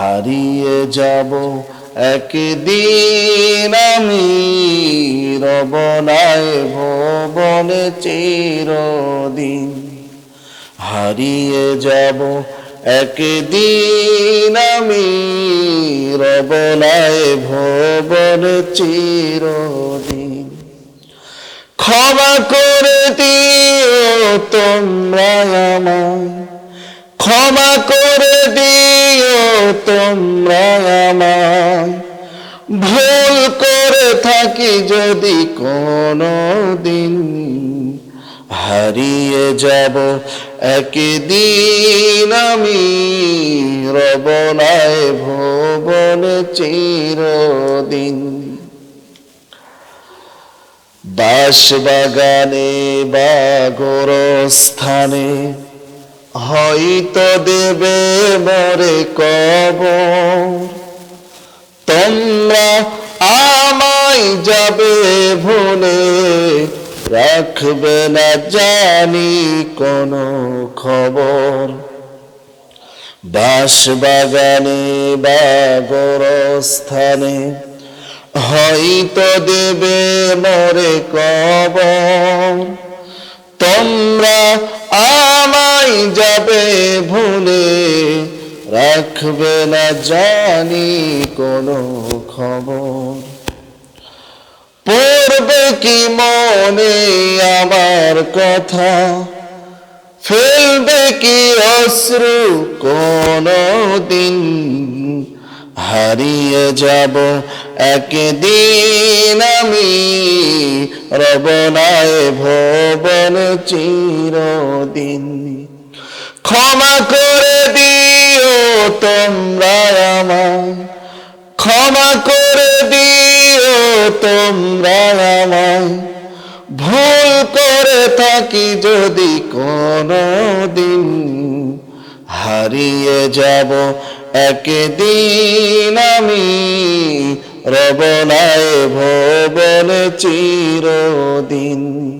হারিয়ে যাব একদিন আমি রবনায় ভবনে চিরদিন। হারিয়ে যাব একদিন আমি রবনায় ভবনে চিরদিন। ক্ষমা করে দিও তোমরা আমায়, ক্ষমা করে তোমরা ভুল করে থাকি যদি কোনো দিন হারিয়ে যাব একদিন আমি রবনায় ভুবন চিরদিন। বাস বাগানে বা গোরস্থানে হয়তো দেবে মরে কব তোমরা আমায় যাবে ভুলে রাখবে না জানি কোনো খবর। বাস বাগানে বা গোরস্থানে হয়তো দেবে মরে কবর। তোমরা যাবে ভুলে রাখবে না জানি কোনো খবর। পড়বে কি মনে আমার কথা? ফেলবে কি অশ্রু কোনো দিন? হারিয়ে যাব একদিন আমি রবনায় ভবন চিরদিন। ক্ষমা করে দিও তোমরা আমায়। ক্ষমা করে দিও তোমরা আমায়। ভুল করে থাকি যদি কোনো দিন হারিয়ে যাব একদিন আমি। রবনায় ভবন চিরদিন।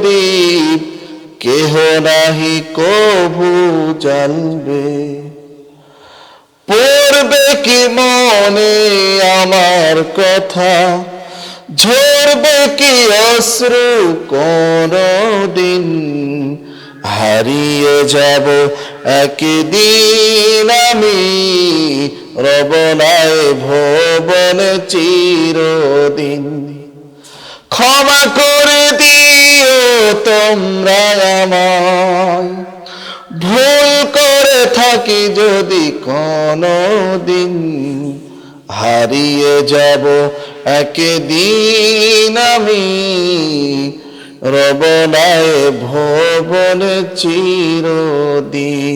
প্রদীপ কেহ নাহি কভু জানবে। পড়বে কি মনে আমার কথা, ঝরবে কি অশ্রু কোনো দিন হারিয়ে যাব একদিন আমি, রবনায় ভবন চিরদিন। ক্ষমা করে তোমরা আমায় ভুল করে থাকি যদি কোনো দিন হারিয়ে যাব একদিন আমি রবনায় ভবন চিরদিন।